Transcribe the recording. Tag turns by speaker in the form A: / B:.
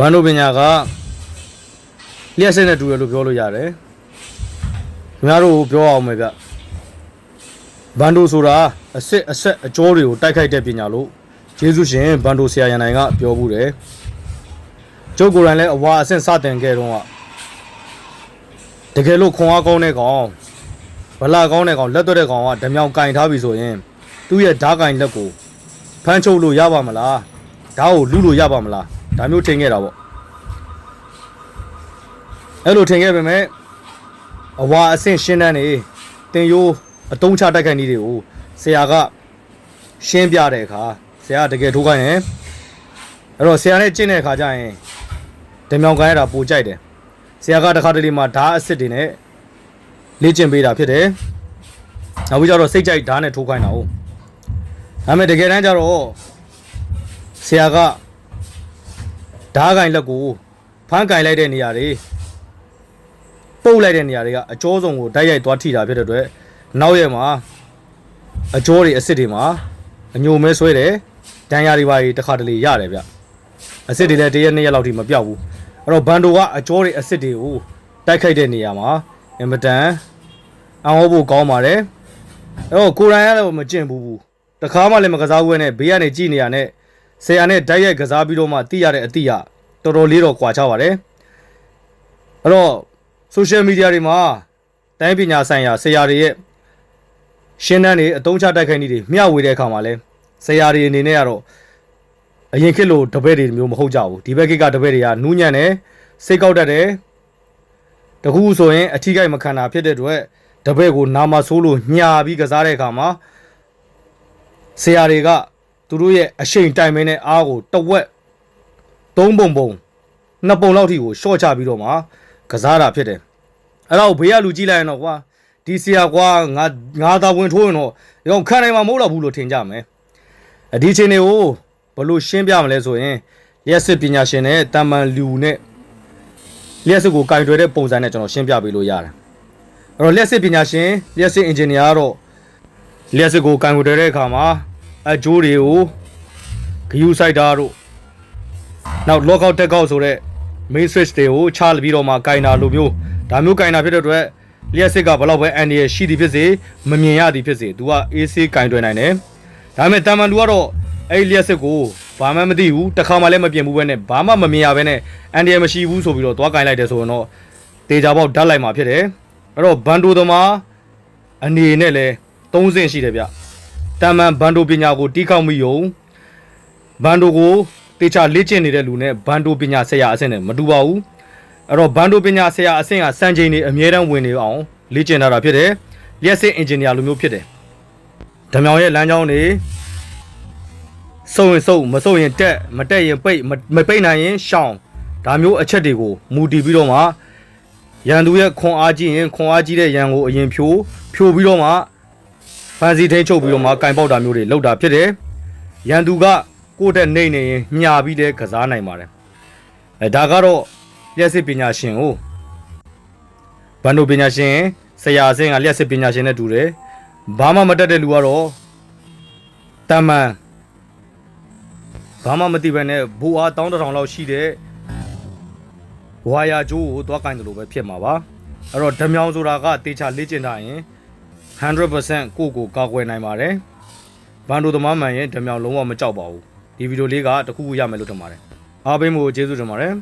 A: ဘန်ဒိုပညာကလျှက်စစ်နဲ့တူတယ်လို့ပြောလို့ရတယ်ခင်ဗျားတို့ပြောအောင်မယ်ဗျဘန်ဒိုဆိုတာအစစ်အဆက်အကျော်တွေကိုတိုက်ခိုက်တဲ့ပညာလို့ကျေးဇူးရှင်ဘန်ဒိုဆရာရန်နိုင်ကပြောဘူးတယ်ကျုပ်ကိုယ်တိုင်လည်းအဝါအဆင့်စတင်ခဲ့တော့ကတကယ်လို့ခွန်အားကောင်းတဲ့ကောင်ဗလာကောင်းတဲ့ကောင်လက်သွက်တဲ့ကောင်ကဓမြောင်ကင်ထားပြီဆိုရင်သူ့ရဲ့ဓားကင်လက်ကိုဖမ်းချုပ်လို့ရပါမလားဓားကိုလူလို့ရပါမလား ဒါမျိုးထင်ခဲ့တာပေါ့အဲ့လိုထင်ခဲ့ပေမဲ့အဝါအဆင့်ရှင်းတန်းနေတင်ယိုးအတုံးချတိုက်ခိုက်နည်းတွေကိုဆရာကရှင်းပြတဲ့အခါဆရာကတကယ်ထိုးခိုင်းတယ်အဲ့တော့ဆရာနဲ့ကျင့်တဲ့အခါကျရင်ဓမြောင်ကင်ရတာပိုကြိုက်တယ်ဆရာကတခါတလေမှာဓားအစ်စ်တွေနဲ့လေ့ကျင့်ပေးတာဖြစ်တယ်နောက်ပြီးကြတော့စိတ်ကြိုက်ဓားနဲ့ထိုးခိုင်းတာဟုတ်ဒါပေမဲ့တကယ်တမ်းကျတော့ဆရာက ဓားကင်လက်ကိုဖမ်းကင်လိုက်တဲ့နေရာတွေပုတ်လိုက်တဲ့နေရာတွေကအကျောဆုံးကိုတိုက်ရိုက်သွားထိတာဖြစ်တဲ့အတွက်နောက်ရက်မှာအကျောတွေအစ်စ်တွေမှာအညိုမဲဆွဲတယ်ဒဏ်ရာတွေပါတွေတစ်ခါတလေရတယ်ဗျအစ်စ်တွေလည်းတရက်နှစ်ရက်လောက်ထိမပြောက်ဘူးအဲ့တော့ဘန်ဒိုကအကျောတွေအစ်စ်တွေကိုတိုက်ခိုက်တဲ့နေရာမှာအင်မတန်အောင်ဟောဖို့ကောင်းပါတယ်အဲ့တော့ကိုရိုင်းရလည်းမကျင့်ဘူးဘူးတခါမှလည်းမကစားဘူးနဲ့ဘေးကနေကြည့်နေရတဲ့ ဆရာနဲ့တိုက်ရိုက်ကစားပြီးတော့မှသိရတဲ့အသည့်ရတော်တော်လေးတော့ကွာခြားပါတယ်အဲ့တော့ social media တွေမှာတိုင်းပညာဆိုင်ရာဆရာတွေရဲ့ရှင်းတန်းတွေအတုံးချတိုက်ခိုက်နည်းတွေမျှဝေတဲ့အခါမှာလဲဆရာတွေအနေနဲ့ကတော့အရင်ခေတ်လိုတပည့်တွေမျိုးမဟုတ်ကြဘူးဒီဘက်ခေတ်ကတပည့်တွေကနူးညံ့တယ်စိတ်ကောက်တတ်တယ်တခုဆိုရင်အထီးကိုက်မခံတာဖြစ်တဲ့အတွက်တပည့်ကိုနာမဆိုးလို့ညာပြီးကစားတဲ့အခါမှာဆရာတွေက သူတို့ရဲ့အရှိန်တိုင်မင်းနဲ့အားကိုတဝက်သုံးပုံပုံနှစ်ပုံလောက်ထိကိုရှော့ချပြီးတော့မှကစားတာဖြစ်တယ်အဲ့တော့ဘေးကလူကြည့်လိုက်ရင်တော့ကွာဒီဆရာကွာငါငါသာဝင်ထိုးရင်တော့ရောခံနိုင်မှာမဟုတ်တော့ဘူးလို့ထင်ကြမယ်အဒီချိန်တွေကိုဘလို့ရှင်းပြမလဲဆိုရင်လျှက်စစ်ပညာရှင်နဲ့တာမန်လူနဲ့လျှက်စစ်ကိုကင်တွယ်တဲ့ပုံစံနဲ့ကျွန်တော်ရှင်းပြပေးလို့ရတယ်အဲ့တော့လျှက်စစ်ပညာရှင်လျှက်စစ်အင်ဂျင်နီယာကတော့လျှက်စစ်ကိုကင်တွယ်တဲ့အခါမှာ အကျိုးတွေကိုဂယူဆိုင်တာတို့နောက် lockout tag out ဆိုတဲ့ main switch တွေကိုချပြီးတော့မှကင်တာလိုမျိုးဒါမျိုးကင်တာဖြစ်တဲ့အတွက်လျှက်စစ်ကဘလောက်ပဲအန်ဒီရရှိသည်ဖြစ်စေမမြင်ရသည်ဖြစ်စေသူက AC ကင်တွယ်နိုင်တယ်ဒါပေမဲ့တာမန်လူကတော့အဲ့လျှက်စစ်ကိုဘာမှမသိဘူးတစ်ခါမှလည်းမပြင်ဘူးပဲနဲ့ဘာမှမမြင်ရဘဲနဲ့အန်ဒီရမရှိဘူးဆိုပြီးတော့သွားကင်လိုက်တယ်ဆိုရင်တော့တေချာပေါက်ဓာတ်လိုက်မှာဖြစ်တယ်အဲ့တော့ဘန်ဒိုသမားအနေနဲ့လဲ၃ဆင့်ရှိတယ်ဗျ တာမန်ဘန်ဒိုပညာကိုတီးခေါက်မိယုံဘန်ဒိုကိုတေချာလေ့ကျင့်နေတဲ့လူနဲ့ဘန်ဒိုပညာဆရာအဆင့်နဲ့မတူပါဘူးအဲ့တော့ဘန်ဒိုပညာဆရာအဆင့်ကစံချိန်တွေအမြဲတမ်းဝင်နေအောင်လေ့ကျင့်ထားတာဖြစ်တယ်လျှက်စစ်အင်ဂျင်နီယာလိုမျိုးဖြစ်တယ်ဓမြောင်ရဲ့လမ်းကြောင်းတွေစုံရင်စုံမစုံရင်တက်မတက်ရင်ပိတ်မမပိတ်နိုင်ရင်ရှောင်ဒါမျိုးအချက်တွေကိုမူတည်ပြီးတော့မှရန်သူရဲ့ခွန်အားကြီးရင်ခွန်အားကြီးတဲ့ရန်ကိုအရင်ဖြိုးဖြိုးပြီးတော့မှ ဖန်စီထိန်ချုပ်ပြီးတော့မှကင်ပေါက်တာမျိုးတွေလောက်တာဖြစ်တယ်ရန်သူကကိုယ့်တက်နေနေရင်ညာပြီးတဲ့ကစားနိုင်ပါတယ်အဲဒါကတော့လျှက်စစ်ပညာရှင်ကိုဘန်ဒိုပညာရှင်ဆရာအဆင့်ကလျှက်စစ်ပညာရှင်နဲ့တူတယ်ဘာမှမတတ်တဲ့လူကတော့တမန်ဘာမှမသိဘဲနဲ့ဘူအားတောင်းတစ်ထောင်လောက်ရှိတဲ့ဝါယာကျိုးကိုသွားကင်တယ်လို့ပဲဖြစ်မှာပါအဲ့တော့ဓမြောင်ဆိုတာကတေချာလေ့ကျင့်ထားရင် 100%ကိုယ့်ကိုကာကွယ်နိုင်ပါတယ်ဘန်ဒိုသမားမှန်ရင်ဓမြောင်လုံးဝမကြောက်ပါဘူးဒီဗီဒီယိုလေးကတခုခုရမယ်လို့ထင်ပါတယ်အားပေးမှုကိုကျေးဇူးတင်ပါတယ်